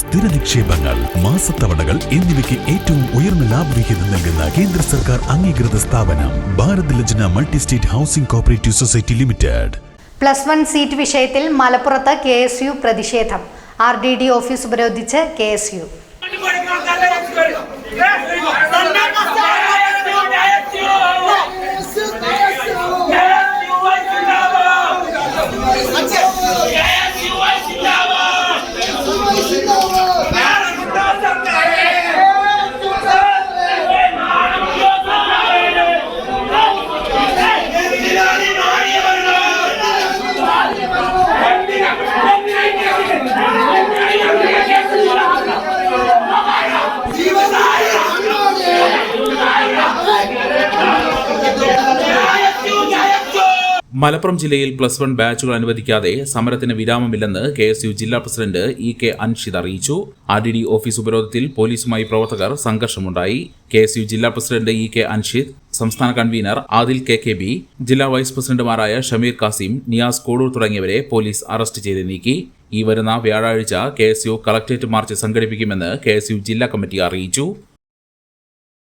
സ്ഥിര നിക്ഷേപങ്ങൾ മാസത്തവണകൾ എന്നിവയ്ക്ക് ഏറ്റവും ഉയർന്ന ലാഭവിഹിതം നൽകുന്ന കേന്ദ്ര സർക്കാർ അംഗീകൃത സ്ഥാപനം Bharat Lajna multi state housing cooperative society limited. Plus one seat വിഷയത്തിൽ മലപ്പുറത്ത് കെ എസ് യു പ്രതിഷേധം. ആർ ഡി ഡി ഓഫീസ് ഉപരോധിച്ച് കെ എസ് യു. മലപ്പുറം ജില്ലയിൽ പ്ലസ് വൺ ബാച്ചുകൾ അനുവദിക്കാതെ സമരത്തിന് വിരാമമില്ലെന്ന് കെ എസ് യു ജില്ലാ പ്രസിഡന്റ് ഇ കെ അൻഷിദ് അറിയിച്ചു. ആർ ഡി ഡി ഓഫീസ് ഉപരോധത്തിൽ പോലീസുമായി പ്രവർത്തകർ സംഘർഷമുണ്ടായി. കെ എസ് യു ജില്ലാ പ്രസിഡന്റ് ഇ കെ അൻഷിദ് സംസ്ഥാന convener Adil K K B ജില്ലാ വൈസ് പ്രസിഡന്റുമാരായ ഷമീർ കാസിം നിയാസ് കോടൂർ തുടങ്ങിയവരെ പോലീസ് അറസ്റ്റ് ചെയ്ത് നീക്കി. ഈ വരുന്ന വ്യാഴാഴ്ച K S U collectorate march സംഘടിപ്പിക്കുമെന്ന് കെ എസ് യു ജില്ലാ കമ്മിറ്റി അറിയിച്ചു.